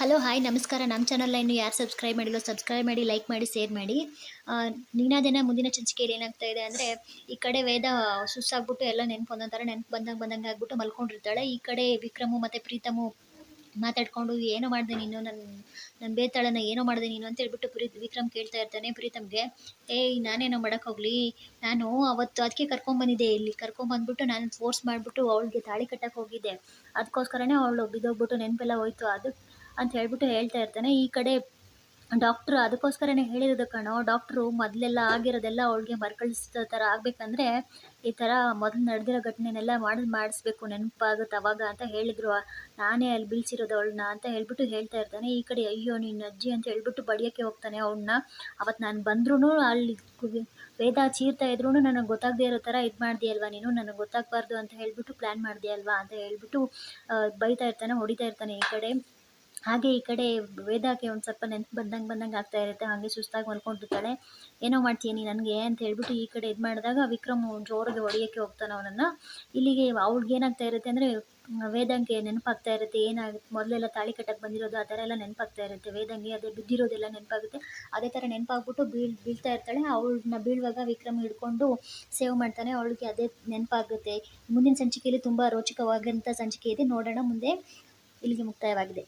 Hello, hi, ನಮಸ್ಕಾರ. ನಮ್ಮ ಚಾನಲ್ನ ಇನ್ನು ಯಾರು ಸಬ್ಸ್ಕ್ರೈಬ್ ಮಾಡಿಲ್ಲೋ, ಸಬ್ಸ್ಕ್ರೈಬ್ ಮಾಡಿ, ಲೈಕ್ ಮಾಡಿ, ಶೇರ್ ಮಾಡಿ. ದಿನ ಮುಂದಿನ ಚಂಚಿಕೆಯಲ್ಲಿ ಏನಾಗ್ತಾ ಇದೆ ಅಂದರೆ, ಈ ಕಡೆ ವೇದ ಸುಸ್ಸಾಗ್ಬಿಟ್ಟು ಎಲ್ಲ ನೆನಪು ಒಂದೊಂಥರ ನೆನಪು ಬಂದಂಗೆ ಬಂದಂಗೆ ಆಗ್ಬಿಟ್ಟು ಮಲ್ಕೊಂಡಿರ್ತಾಳೆ. ಈ ಕಡೆ ವಿಕ್ರಮು ಮತ್ತು ಪ್ರೀತಮು ಮಾತಾಡ್ಕೊಂಡು, ಏನೋ ಮಾಡಿದೆ ನೀನು? ನನ್ನ ನನ್ನ ಬೇತಾಳನ ಏನೋ ಮಾಡಿದೆ ನೀನು? ಅಂತ ಹೇಳ್ಬಿಟ್ಟು ಪ್ರೀ, ವಿಕ್ರಮ್ ಕೇಳ್ತಾ ಇರ್ತಾನೆ ಪ್ರೀತಮ್ಗೆ. ಏಯ್, ನಾನೇನೋ ಮಾಡೋಕ್ಕೋಗ್ಲಿ ನಾನು ಅವತ್ತು ಅದಕ್ಕೆ ಕರ್ಕೊಂಬಂದಿದ್ದೆ ಇಲ್ಲಿ. ಕರ್ಕೊಂಬಂದ್ಬಿಟ್ಟು ನಾನು ಫೋರ್ಸ್ ಮಾಡಿಬಿಟ್ಟು ಅವಳಿಗೆ ತಾಳಿ ಕಟ್ಟಕ್ಕೆ ಹೋಗಿದ್ದೆ. ಅದಕ್ಕೋಸ್ಕರನೇ ಅವಳು ಬಿದ್ದೋಗ್ಬಿಟ್ಟು ನೆನಪೆಲ್ಲ ಹೋಯ್ತು. ಅದು ಅಂತ ಹೇಳ್ಬಿಟ್ಟು ಹೇಳ್ತಾ ಇರ್ತಾನೆ. ಈ ಕಡೆ ಡಾಕ್ಟ್ರು ಅದಕ್ಕೋಸ್ಕರನೇ ಹೇಳಿರೋದು ಕಣೋ ಡಾಕ್ಟ್ರು ಮೊದಲೆಲ್ಲ ಆಗಿರೋದೆಲ್ಲ ಅವಳಿಗೆ ಮರುಕಳಿಸೋ ಥರ ಆಗಬೇಕಂದ್ರೆ ಈ ಥರ ಮೊದಲು ನಡೆದಿರೋ ಘಟನೆನೆಲ್ಲ ಮಾಡಿ, ಮಾಡಿಸ್ಬೇಕು, ನೆನಪಾಗುತ್ತೆ ಅವಾಗ ಅಂತ ಹೇಳಿದ್ರು. ನಾನೇ ಅಲ್ಲಿ ಬೀಳ್ಸಿರೋದು ಅವಳನ್ನ ಅಂತ ಹೇಳ್ಬಿಟ್ಟು ಹೇಳ್ತಾ ಇರ್ತಾನೆ. ಈ ಕಡೆ ಅಯ್ಯೋ ನಿನ್ನ ಅಜ್ಜಿ ಅಂತ ಹೇಳ್ಬಿಟ್ಟು ಬಡಿಯೋಕ್ಕೆ ಹೋಗ್ತಾನೆ ಅವಳನ್ನ. ಅವತ್ತು ನಾನು ಬಂದ್ರೂ ಅಲ್ಲಿ ವೇದ ಚೀರ್ತಾ ಇದ್ರೂ ನನಗೆ ಗೊತ್ತಾಗದೇ ಇರೋ ಥರ ಇದು ಮಾಡಿದೆಯಲ್ವಾ ನೀನು? ನನಗೆ ಗೊತ್ತಾಗಬಾರ್ದು ಅಂತ ಹೇಳ್ಬಿಟ್ಟು ಪ್ಲ್ಯಾನ್ ಮಾಡಿದೆಯಲ್ವಾ ಅಂತ ಹೇಳ್ಬಿಟ್ಟು ಬೈತಾ ಇರ್ತಾನೆ, ಹೊಡಿತಾ ಇರ್ತಾನೆ ಈ ಕಡೆ. ಹಾಗೆ ಈ ಕಡೆ ವೇದಾಗೆ ಒಂದು ಸ್ವಲ್ಪ ನೆನ್ಪು ಬಂದಂಗೆ ಬಂದಂಗೆ ಆಗ್ತಾ ಇರುತ್ತೆ, ಹಾಗೆ ಸುಸ್ತಾಗಿ ಮಲ್ಕೊಂಡಿರ್ತಾಳೆ. ಏನೋ ಮಾಡ್ತೀಯ ನೀ ನನಗೆ ಅಂತ ಹೇಳ್ಬಿಟ್ಟು ಈ ಕಡೆ ಇದು ಮಾಡಿದಾಗ ವಿಕ್ರಮ್ ಜೋರಿಗೆ ಹೊಡೆಯೋಕ್ಕೆ ಹೋಗ್ತಾನೆ ಅವನನ್ನು. ಇಲ್ಲಿಗೆ ಅವ್ಳಿಗೆ ಏನಾಗ್ತಾ ಇರುತ್ತೆ ಅಂದರೆ, ವೇದಂಗೆ ನೆನಪಾಗ್ತಾ ಇರುತ್ತೆ ಏನಾಗುತ್ತೆ ಮೊದಲೆಲ್ಲ ತಾಳಿ ಕಟ್ಟಕ್ಕೆ ಬಂದಿರೋದು ಆ ಥರ ಎಲ್ಲ ನೆನಪಾಗ್ತಾ ಇರುತ್ತೆ. ವೇದಂಗೆ ಅದೇ ಬಿದ್ದಿರೋದೆಲ್ಲ ನೆನಪಾಗುತ್ತೆ. ಅದೇ ಥರ ನೆನಪಾಗ್ಬಿಟ್ಟು ಬೀಳ್, ಬೀಳ್ತಾ ಇರ್ತಾಳೆ. ಅವಳನ್ನ ಬೀಳುವಾಗ ವಿಕ್ರಮ್ ಹಿಡ್ಕೊಂಡು ಸೇವ್ ಮಾಡ್ತಾನೆ. ಅವಳಿಗೆ ಅದೇ ನೆನಪಾಗುತ್ತೆ. ಮುಂದಿನ ಸಂಚಿಕೆಯಲ್ಲಿ ತುಂಬ ರೋಚಕವಾದಂಥ ಸಂಚಿಕೆ ಇದೆ. ನೋಡೋಣ ಮುಂದೆ ಇಲ್ಲಿಗೆ ಮುಕ್ತಾಯವಾಗಿದೆ.